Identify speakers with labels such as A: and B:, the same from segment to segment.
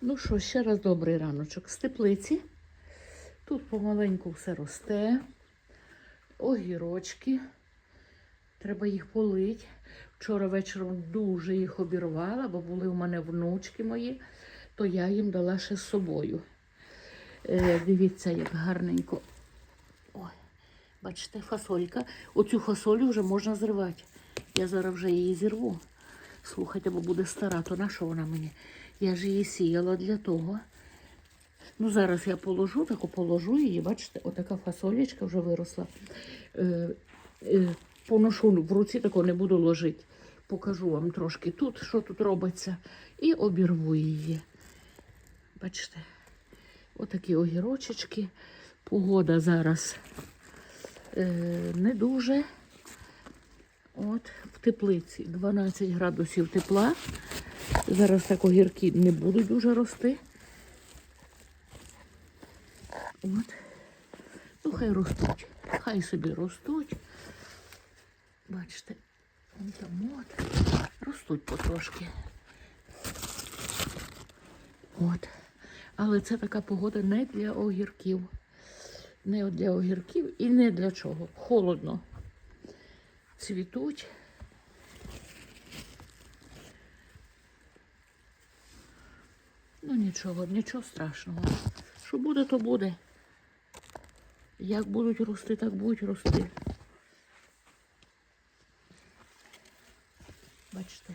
A: Ну що, ще раз добрий раночок. З теплиці. Тут помаленьку все росте. Огірочки. Треба їх полити. Вчора вечором дуже їх обірвала, бо були у мене внучки мої, то я їм дала ще з собою. Е, дивіться, як гарненько. Ой, бачите, фасолька. Оцю фасолю вже можна зривати. Я зараз вже її зірву. Слухайте, бо буде стара, то на що вона мені? Я ж її сіяла для того. Ну, зараз я положу, таку положу її, бачите, отака фасолечка вже виросла. Е, е, поношу в руці, тако не буду ложити. Покажу вам трошки тут, що тут робиться, і обірву її. Бачите, отакі огірочечки. Погода зараз е, не дуже. От, в теплиці 12 градусів тепла. Зараз так огірки не будуть дуже рости. От. Ну, хай ростуть. Хай собі ростуть. Бачите, там от. Ростуть потрошки. От. Але це така погода не для огірків. Не для огірків і не для чого. Холодно. Цвітуть. Нічого, нічого страшного. Що буде, то буде. Як будуть рости, так будуть рости. Бачите,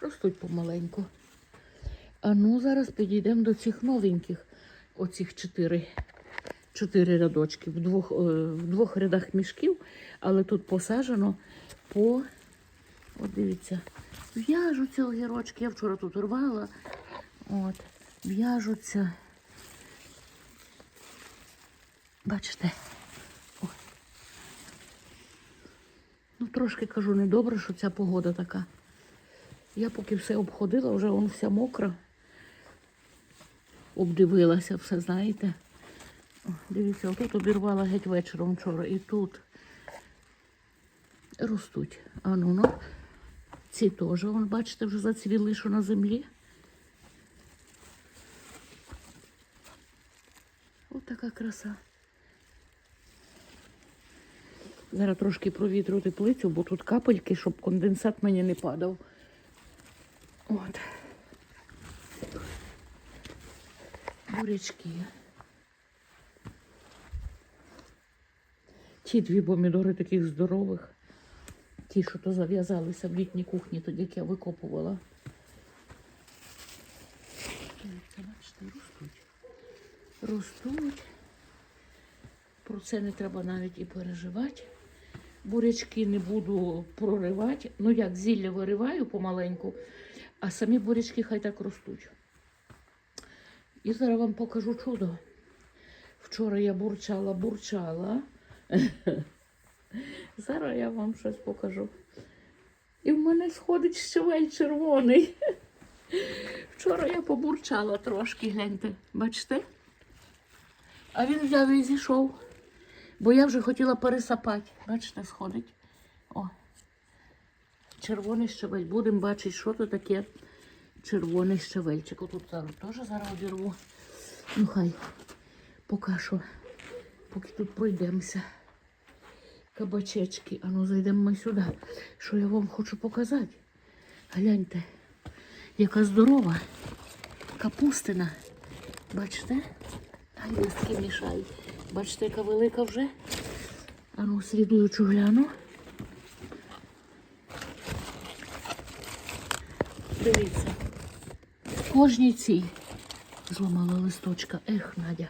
A: ростуть помаленьку. А ну зараз підійдемо до цих новеньких. Оцих чотири, чотири рядочки. В двох, е, в двох рядах мішків, але тут посаджено по, от дивіться, в'яжуться огірочки. Я вчора тут рвала. От, в'яжуться. Бачите? Ну, трошки кажу, недобре, що ця погода така. Я поки все обходила, вже вон вся мокра. Обдивилася все, знаєте. О, дивіться, отут обірвала геть вечором вчора. І тут ростуть. А ну ну. Ці теж, вон, бачите, вже зацвіли, що на землі. Така краса. Зараз трошки провітру теплицю, бо тут капельки, щоб конденсат мені не падав. От. Бурячки. Ті дві помідори таких здорових. Ті, що то зав'язалися в літній кухні, тоді як я викопувала. Бачите, ростуть. Ростуть. Про це не треба навіть і переживати. Бурячки не буду проривати. Ну як зілля вириваю помаленьку, а самі бурячки хай так ростуть. І зараз вам покажу чудо. Вчора я бурчала, бурчала. Зараз я вам щось покажу. І в мене сходить щавель червоний. Вчора я побурчала трошки, гляньте, бачите? А він взяв і зійшов. Бо я вже хотіла пересапати. Бачите, сходить. О. Червоний щавель. Будемо бачити, що то таке червоний щавельчик. Отут зараз теж зараз обірву. Ну хай поки що, поки тут пройдемося. Кабачечки. А ну зайдемо ми сюди. Що я вам хочу показати? Гляньте, яка здорова капустина. Бачите? Ай, листки мішають. Бачите, яка велика вже. А ну, слідуючу гляну. Дивіться. В кожній цій зламала листочка. Ех, Надя.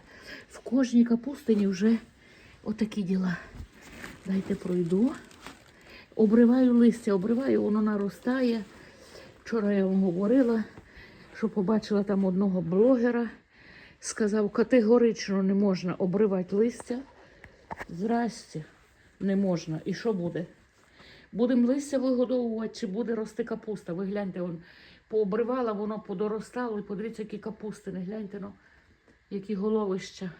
A: В кожній капустині вже отакі діла. Дайте пройду. Обриваю листя, обриваю, воно наростає. Вчора я вам говорила, що побачила там одного блогера. Сказав, категорично не можна обривати листя. Здрасте, не можна. І що буде? Будемо листя вигодовувати, чи буде рости капуста. Ви гляньте, он пообривала, воно подоростало, і подивіться, які капустини. Гляньте, ну, які головища.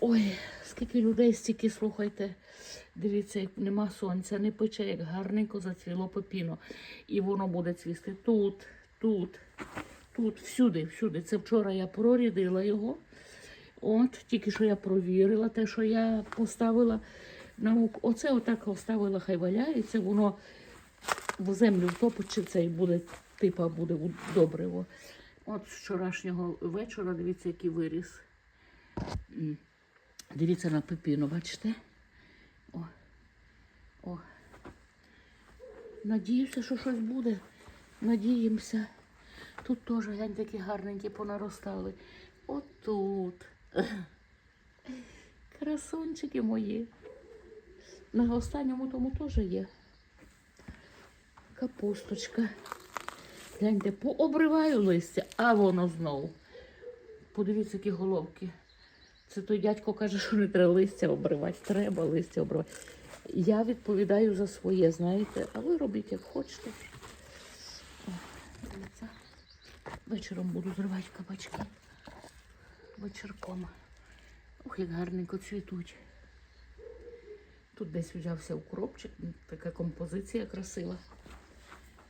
A: Ой, скільки людей, стільки слухайте. Дивіться, як нема сонця, не пече, як гарненько зацвіло пепіно. І воно буде цвісти тут, тут, тут, всюди, всюди. Це вчора я прорядила його. От, тільки що я провірила те, що я поставила науку. Оце отак оставила, хай валяється, воно в землю втопиться і буде, типа буде добриво. От з вчорашнього вечора, дивіться, який виріс. Дивіться на пепіно, бачите? О. О. Надіюся, що щось буде. Надіємося. Тут теж глянь такі гарненькі понаростали. Отут. Красунчики мої. На останньому тому теж є. Капусточка. Гляньте, пообриваю листя, а воно знову. Подивіться, які головки. Це той дядько каже, що не треба листя обривати. Треба листя обривати. Я відповідаю за своє, знаєте, а ви робіть як хочете. Вечором буду зривати кабачки. Вечірком. Ох, як гарненько цвітуть. Тут десь взявся укропчик, така композиція красива.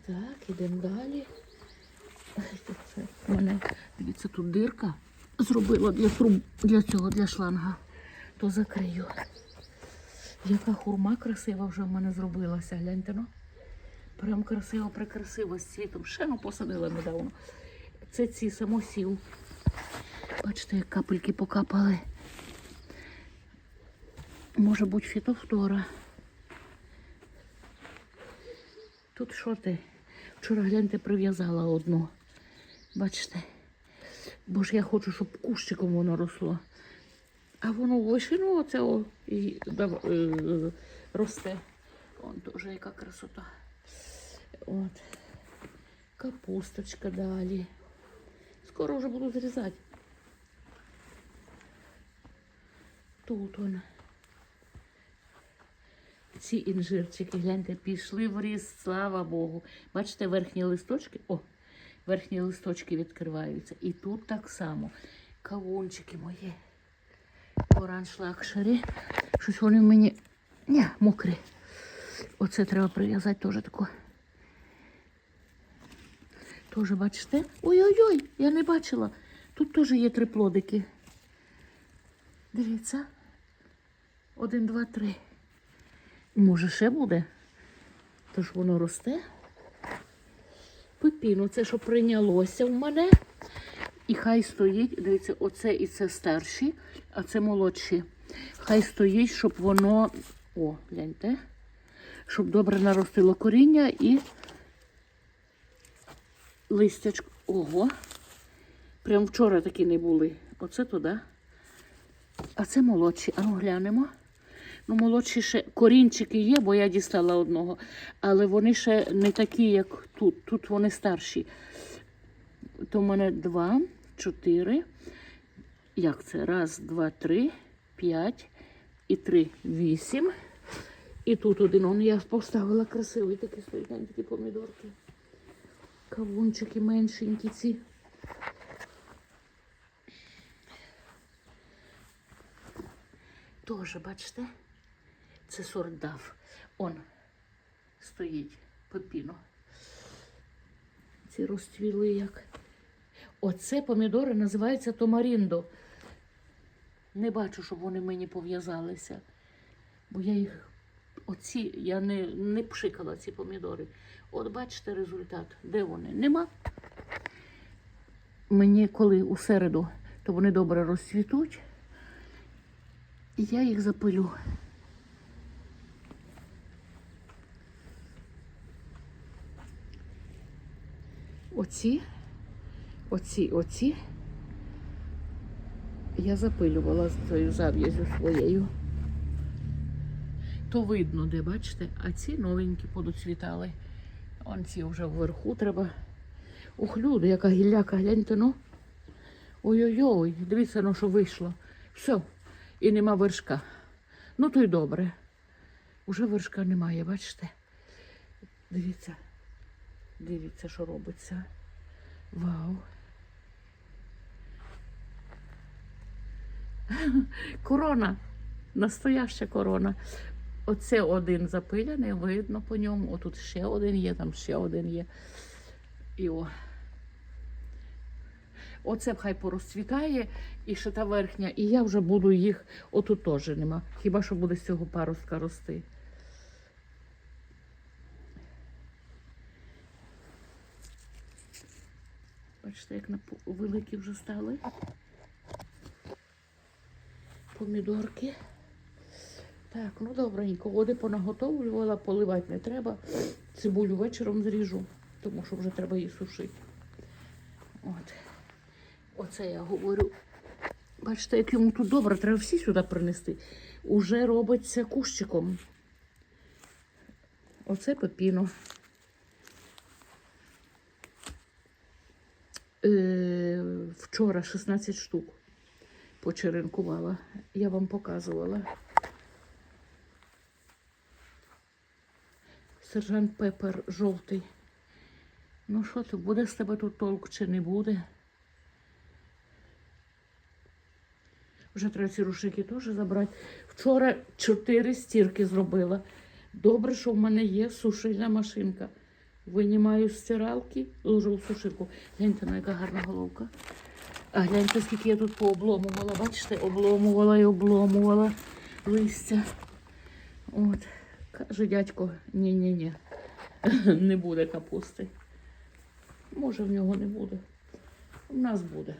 A: Так, ідемо далі. В мене, дивіться, тут дирка зробила для труб, для цього, для шланга. То закрию. Яка хурма красива вже в мене зробилася, гляньте ну. Прям красиво, прикрасиво з цвітом. Ще ну посадила недавно. Це ці самосів. Бачите, як капельки покапали. Може бути фітофтора. Тут що ти? Вчора гляньте прив'язала одну. Бачите? Бо ж я хочу, щоб кущиком воно росло. А воно вишину оце о, і, дав- е, росте. Вон теж яка красота. От. Капусточка далі. Скоро вже буду зрізати. Тут вона. Ці інжирчики, гляньте, пішли в ріст, слава Богу. Бачите, верхні листочки? О, верхні листочки відкриваються. І тут так само. Кавунчики мої. Оранж лакшері. Щось вони в мені. Ні, мокрі. Оце треба прив'язати теж тако. Теж бачите? Ой-ой-ой, я не бачила. Тут теж є три плодики. Дивіться. Один, два, три. Може, ще буде? Тож воно росте. Пепіно, це що прийнялося в мене. І хай стоїть, дивіться, оце і це старші, а це молодші. Хай стоїть, щоб воно, о, гляньте, щоб добре наростило коріння і листячко. Ого. Прям вчора такі не були. Оце туди. А це молодші. А ну глянемо. Ну, молодші ще корінчики є, бо я дістала одного. Але вони ще не такі, як тут. Тут вони старші. То в мене два, чотири. Як це? Раз, два, три, п'ять і три, вісім. І тут один он я поставила красивий такий стоїть, такі помідорки. Кавунчики меншенькі ці. Тоже, бачите, це сорт дав. Он стоїть пепіно. Ці розцвіли як. Оце помідори називаються томаріндо. Не бачу, щоб вони мені пов'язалися. Бо я їх. Оці я не, не пшикала ці помідори. От бачите результат. Де вони? Нема. Мені коли у середу, то вони добре розцвітуть. І я їх запилю. Оці, оці, оці я запилювала з цією зав'язю своєю. То видно, де бачите, а ці новенькі подоцвітали. Он ці вже вверху треба. Ух, люди, яка гілляка, гляньте, ну. Ой-ой-ой, дивіться, ну що вийшло. Все, і нема вершка. Ну, то й добре. Уже вершка немає, бачите? Дивіться. Дивіться, що робиться. Вау. Корона. Настояща корона. Оце один запиляний, видно по ньому. Отут ще один є, там ще один є. І о. Оце хай порозцвітає, і ще та верхня, і я вже буду їх, отут теж нема. Хіба що буде з цього паростка рости. Бачите, як на великі вже стали. Помідорки. Так, ну добренько. Води понаготовлювала, поливати не треба. Цибулю вечором зріжу, тому що вже треба її сушити. От. Оце я говорю. Бачите, як йому тут добре, треба всі сюди принести. Уже робиться кущиком. Оце пепіно. Е, вчора 16 штук почеренкувала. Я вам показувала. Сержант Пепер жовтий. Ну що ти, буде з тебе тут толк чи не буде? Вже треба ці рушники теж забрати. Вчора чотири стірки зробила. Добре, що в мене є сушильна машинка. Винімаю з стиралки, ложу в сушилку. Гляньте, на яка гарна головка. А гляньте, скільки я тут пообломувала. Бачите, обломувала і обломувала листя. От. Каже дядько, ні-ні-ні, не буде капусти. Може, в нього не буде. У нас буде.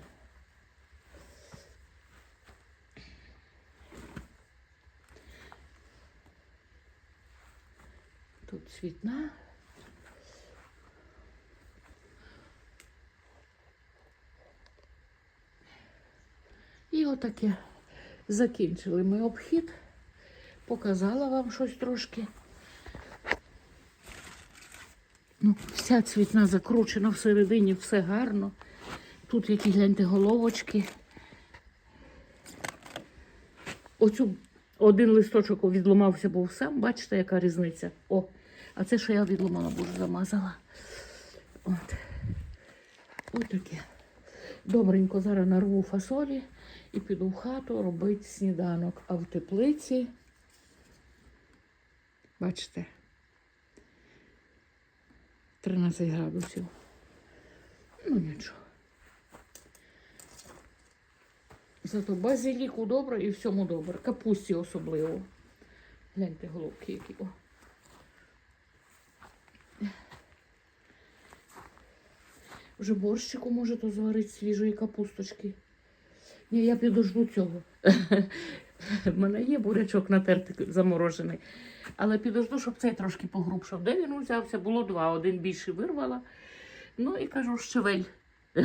A: Тут цвітна. І отаке закінчили ми обхід. Показала вам щось трошки. Ну, вся цвітна закручена всередині, все гарно. Тут які гляньте головочки. Оцю один листочок відломався, був сам. Бачите, яка різниця? О, а це, що я відломала, боже, замазала. От. Ось таке. Добренько зараз нарву фасолі і піду в хату робити сніданок. А в теплиці, бачите, 13 градусів. Ну нічого. Зато базиліку добре і всьому добре. Капусті особливо. Гляньте головки які. О. Вже борщику може то зварити свіжої капусточки. Ні, я підожду цього. В мене є бурячок натертий заморожений. Але підожду, щоб цей трошки погрубшав. Де він узявся? Було два. Один більший вирвала. Ну і кажу, щавель.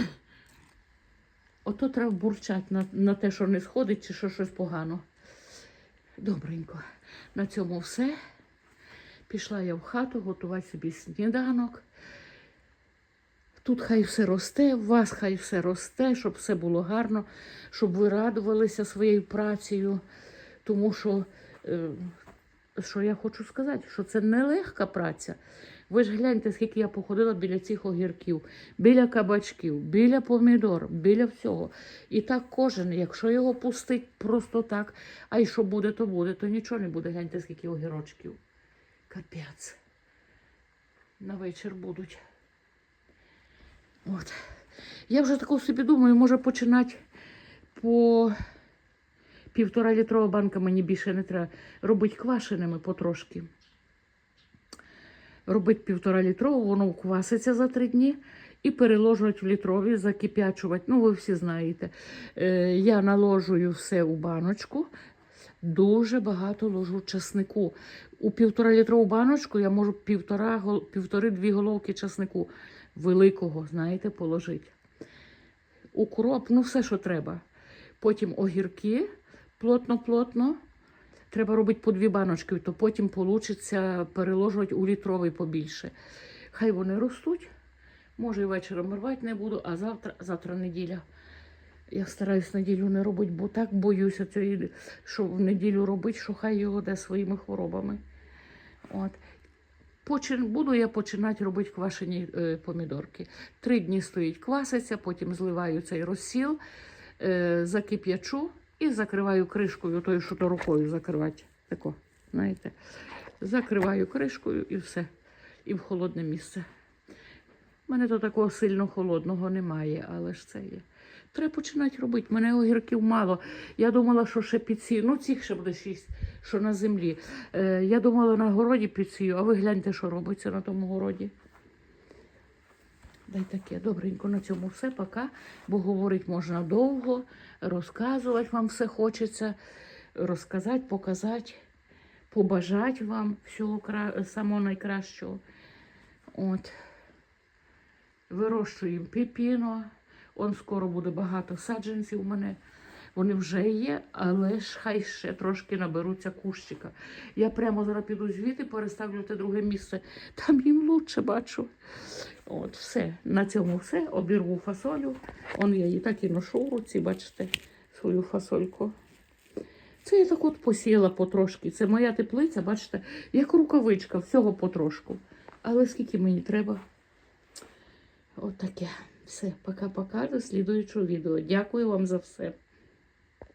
A: Ото треба бурчати на, на те, що не сходить, чи що щось погано. Добренько. На цьому все. Пішла я в хату готувати собі сніданок. Тут хай все росте, у вас хай все росте, щоб все було гарно, щоб ви радувалися своєю працею. Тому що, е, що я хочу сказати, що це нелегка праця. Ви ж гляньте, скільки я походила біля цих огірків, біля кабачків, біля помідор, біля всього. І так кожен, якщо його пустить просто так, а й що буде, то буде, то нічого не буде. Гляньте, скільки огірочків. Капець. На вечір будуть. От. Я вже тако собі думаю, може починати по півтора літрова банка мені більше не треба. Робити квашеними потрошки. Робити півтора літрову, воно кваситься за три дні і переложувати в літрові, закип'ячувати. Ну, ви всі знаєте. Е, я наложую все у баночку. Дуже багато ложу часнику. У півтора літрову баночку я можу півтори-дві головки часнику великого, знаєте, положити. Укроп, ну все, що треба. Потім огірки плотно-плотно. Треба робити по дві баночки, то потім вийде переложувати у літровий побільше. Хай вони ростуть. Може, і вечором рвати не буду, а завтра, завтра неділя. Я стараюсь неділю не робити, бо так боюся, цієї, що в неділю робити, що хай його де своїми хворобами. От. Почин, буду я починати робити квашені е, помідорки. Три дні стоїть кваситься, потім зливаю цей розсіл, е, закип'ячу і закриваю кришкою, тою, що то рукою закривати. Тако, знаєте. Закриваю кришкою і все. І в холодне місце. У мене то такого сильно холодного немає, але ж це є. Треба починати робити. Мене огірків мало. Я думала, що ще підсію. Ну, цих ще буде шість, що на землі. Е, я думала на городі підсію, а ви гляньте, що робиться на тому городі. Дай таке, добренько, на цьому все, пока. Бо говорити можна довго, розказувати вам все хочеться, розказати, показати, побажати вам всього кра... самого найкращого. От. Вирощуємо піпіно. Он скоро буде багато саджанців у мене. Вони вже є, але ж хай ще трошки наберуться кущика. Я прямо зараз піду звідти, переставлю те друге місце. Там їм лучше бачу. От, все. На цьому все. Обірву фасолю. Он я її так і ношу в руці, бачите, свою фасольку. Це я так от посіяла потрошки. Це моя теплиця, бачите, як рукавичка, всього потрошку. Але скільки мені треба? От таке. Все, пока-пока, до слідуючого відео. Дякую вам за все.